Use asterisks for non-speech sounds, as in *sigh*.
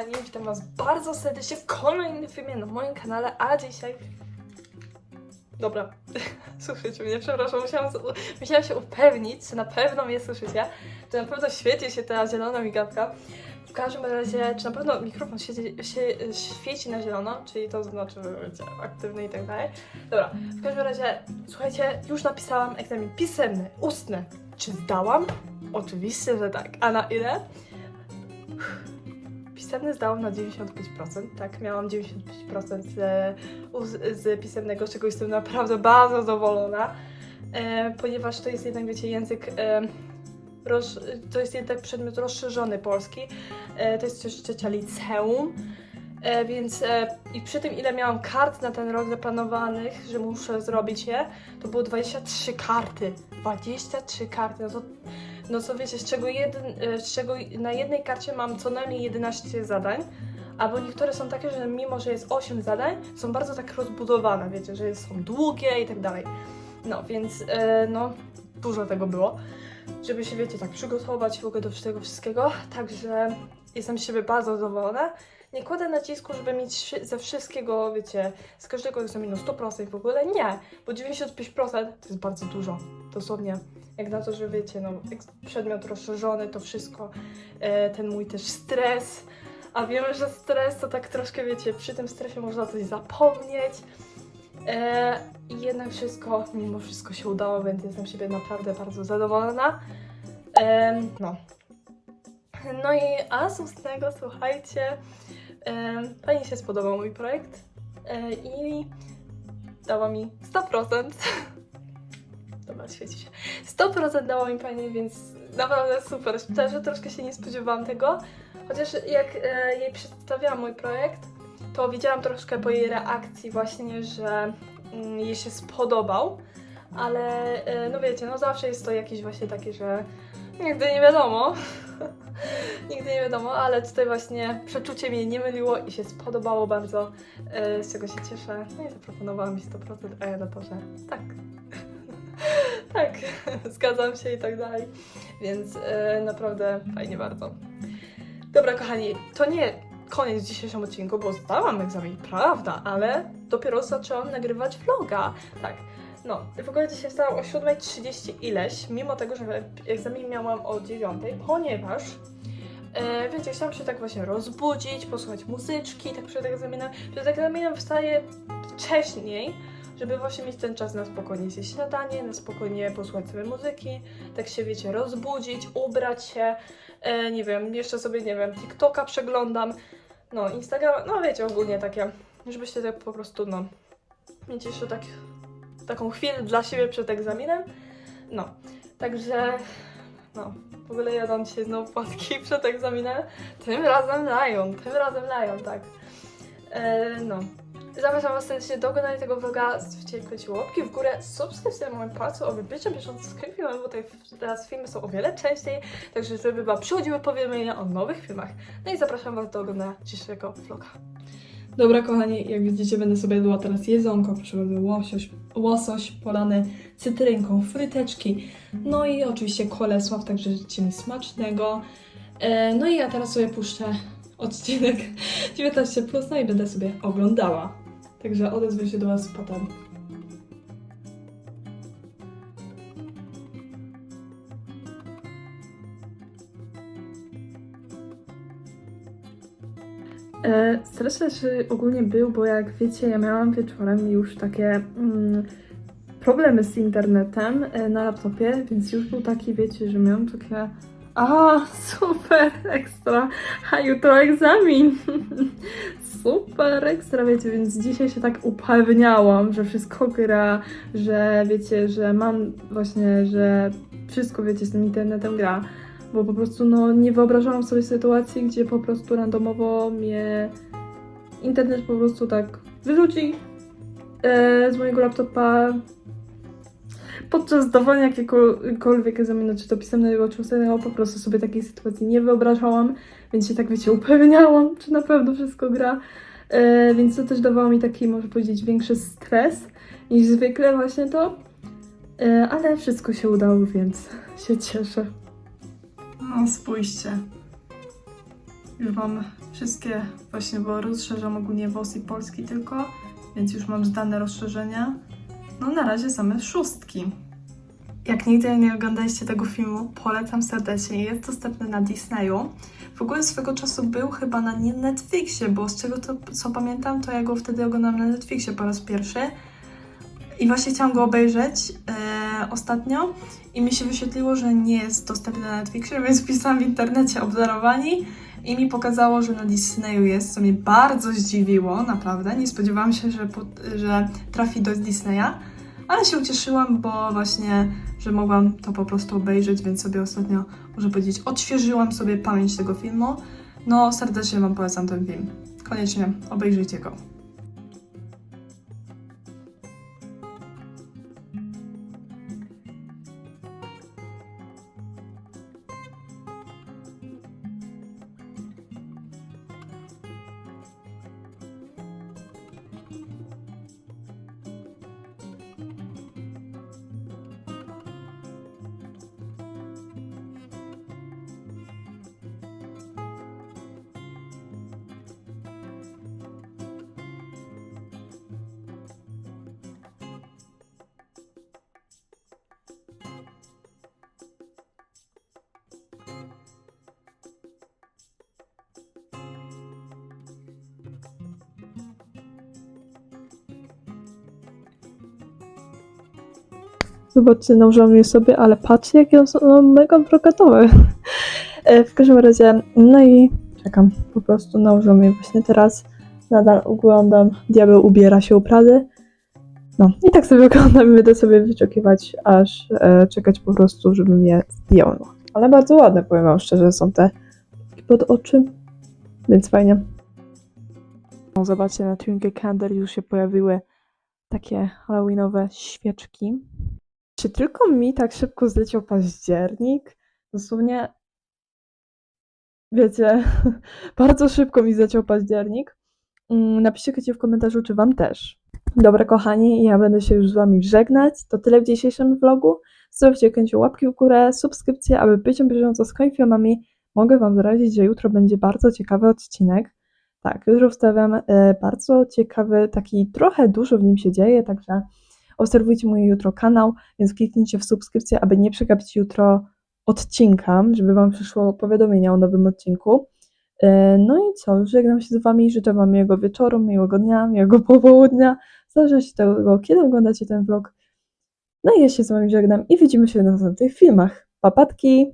kochani, witam Was bardzo serdecznie w kolejnym filmie na moim kanale, a dzisiaj... Dobra, *laughs* słyszycie mnie, przepraszam, musiałam, musiałam się upewnić, czy na pewno mnie słyszycie, czy na pewno świeci się ta zielona migawka. W każdym razie, czy na pewno mikrofon świeci, się, świeci na zielono, czyli to znaczy, że będzie aktywny i tak dalej. Dobra, w każdym razie, słuchajcie, już napisałam egzamin pisemny, ustny. Czy zdałam? Oczywiście, że tak. A na ile? Pisemny zdałam na 95%, tak, miałam 95% z, z pisemnego, z czego jestem naprawdę bardzo zadowolona, e, ponieważ to jest jednak, wiecie, język, e, roz, to jest jednak przedmiot rozszerzony polski, e, to jest też trzecia liceum, e, więc e, i przy tym, ile miałam kart na ten rok zaplanowanych, że muszę zrobić je, to było 23 karty, 23 karty, no to no co wiecie, z czego, jeden, e, z czego na jednej karcie mam co najmniej 11 zadań, albo niektóre są takie, że mimo, że jest 8 zadań, są bardzo tak rozbudowane, wiecie, że są długie i tak dalej. No, więc e, no, dużo tego było, żeby się, wiecie, tak przygotować w ogóle do tego wszystkiego, także jestem z siebie bardzo zadowolona. Nie kładę nacisku, żeby mieć ze wszystkiego, wiecie, z każdego egzaminu 100% w ogóle, nie, bo 95% to jest bardzo dużo, dosłownie jak na to, że wiecie, no, przedmiot rozszerzony, to wszystko, e, ten mój też stres, a wiemy, że stres to tak troszkę, wiecie, przy tym stresie można coś zapomnieć. E, I jednak wszystko, mimo wszystko się udało, więc jestem siebie naprawdę bardzo zadowolona. E, no. No i a z ustnego, słuchajcie, e, fajnie się spodobał mój projekt e, i dała mi 100%. *laughs* Dobra, świeci się. 100% dało mi pani, więc naprawdę super. Szczerze, troszkę się nie spodziewałam tego. Chociaż jak e, jej przedstawiałam mój projekt, to widziałam troszkę po jej reakcji właśnie, że mm, jej się spodobał. Ale e, no wiecie, no zawsze jest to jakieś właśnie takie, że nigdy nie wiadomo. *laughs* nigdy nie wiadomo, ale tutaj właśnie przeczucie mnie nie myliło i się spodobało bardzo, e, z czego się cieszę. No i zaproponowała mi 100%, a ja na to, że tak. *laughs* tak, *laughs* zgadzam się i tak dalej. Więc e, naprawdę fajnie bardzo. Dobra, kochani, to nie koniec w dzisiejszym odcinku, bo zdałam egzamin, prawda, ale dopiero zaczęłam nagrywać vloga. Tak. No, w ogóle dzisiaj wstałam o 7.30 ileś, mimo tego, że egzamin miałam o 9.00, ponieważ e, wiecie, chciałam się tak właśnie rozbudzić, posłuchać muzyczki, tak przed egzaminem. Przed egzaminem wstaję wcześniej, żeby właśnie mieć ten czas na spokojnie zjeść śniadanie, na spokojnie posłuchać sobie muzyki, tak się wiecie, rozbudzić, ubrać się, e, nie wiem, jeszcze sobie, nie wiem, TikToka przeglądam, no Instagram, no wiecie, ogólnie takie, żebyście tak po prostu, no, mieć jeszcze tak, taką chwilę dla siebie przed egzaminem, no, także, no, w ogóle jadą dzisiaj znowu płatki *laughs* przed egzaminem, tym razem Lion, tym razem Lion, tak, e, no. Zapraszam Was serdecznie do oglądania tego vloga, zostawcie łapki w górę, subskrypcję na moim palcu, aby być na bieżąco z filmem, bo tutaj teraz filmy są o wiele częściej, także żeby Wam przychodziły powiadomienia o nowych filmach. No i zapraszam Was do oglądania dzisiejszego vloga. Dobra kochani, jak widzicie będę sobie jadła teraz jedzonko, bardzo, łosoś, łosoś polany cytrynką, fryteczki, no i oczywiście kolesław, także życzcie mi smacznego. E, no i ja teraz sobie puszczę odcinek 19 plus, no i będę sobie oglądała. Także odezwę się do Was potem. E, Stres też ogólnie był, bo jak wiecie, ja miałam wieczorem już takie mm, problemy z internetem e, na laptopie, więc już był taki, wiecie, że miałam takie a, super, ekstra, a jutro egzamin. super, ekstra, wiecie, więc dzisiaj się tak upewniałam, że wszystko gra, że wiecie, że mam właśnie, że wszystko, wiecie, z tym internetem gra. Bo po prostu, no, nie wyobrażałam sobie sytuacji, gdzie po prostu randomowo mnie internet po prostu tak wyrzuci e, z mojego laptopa podczas zdawania jakiegokolwiek egzaminu, czy to pisemnego, czy ustnego, po prostu sobie takiej sytuacji nie wyobrażałam, więc się tak, wiecie, upewniałam, czy na pewno wszystko gra. E, więc to też dawało mi taki, może powiedzieć, większy stres niż zwykle właśnie to. E, ale wszystko się udało, więc się cieszę. No, spójrzcie. Już mam wszystkie, właśnie, bo rozszerzam ogólnie WOS i Polski tylko, więc już mam zdane rozszerzenia. No na razie same szóstki. Jak nigdy nie oglądaliście tego filmu, polecam serdecznie. Jest dostępny na Disneyu. W ogóle swego czasu był chyba na Netflixie, bo z czego to, co pamiętam, to ja go wtedy oglądałam na Netflixie po raz pierwszy. I właśnie chciałam go obejrzeć e, ostatnio i mi się wyświetliło, że nie jest dostępny na Netflixie, *laughs* więc wpisałam w internecie obdarowani i mi pokazało, że na Disneyu jest, co mnie bardzo zdziwiło, naprawdę. Nie spodziewałam się, że, że trafi do Disneya, ale się ucieszyłam, bo właśnie, że mogłam to po prostu obejrzeć, więc sobie ostatnio, można powiedzieć, odświeżyłam sobie pamięć tego filmu. No, serdecznie Wam polecam ten film. Koniecznie obejrzyjcie go. Zobaczcie, nałożyłam sobie, ale patrzcie, jakie są no, mega brokatowe. E, W każdym razie, no i czekam. Po prostu nałożyłam je właśnie teraz. Nadal oglądam Diabeł ubiera się u Prady. No i tak sobie *laughs* oglądam i będę sobie wyczekiwać, aż e, czekać po prostu, żebym je zdjęła. Ale bardzo ładne, powiem wam szczerze, są te pod oczy, więc fajnie. No, zobaczcie, na Twinkle Candle już się pojawiły takie halloweenowe świeczki. Czy tylko mi tak szybko zleciał październik? Dosłownie, wiecie, *laughs* bardzo szybko mi zleciał październik. Mm, Napiszcie w komentarzu, czy wam też. Dobra, kochani, ja będę się już z wami żegnać. To tyle w dzisiejszym vlogu. Zostawcie koniecznie łapki w górę, subskrypcję, aby być na bieżąco z filmami. Mogę wam zdradzić, że jutro będzie bardzo ciekawy odcinek. Tak, jutro wstawiam e, bardzo ciekawy, taki trochę dużo w nim się dzieje, także obserwujcie mój jutro kanał, więc kliknijcie w subskrypcję, aby nie przegapić jutro odcinka, żeby Wam przyszło powiadomienie o nowym odcinku. E, No i co, żegnam się z Wami, życzę Wam miłego wieczoru, miłego dnia, miłego *laughs* popołudnia, zależy się tego, kiedy oglądacie ten vlog. No i ja się z Wami żegnam i widzimy się na następnych filmach. Papatki!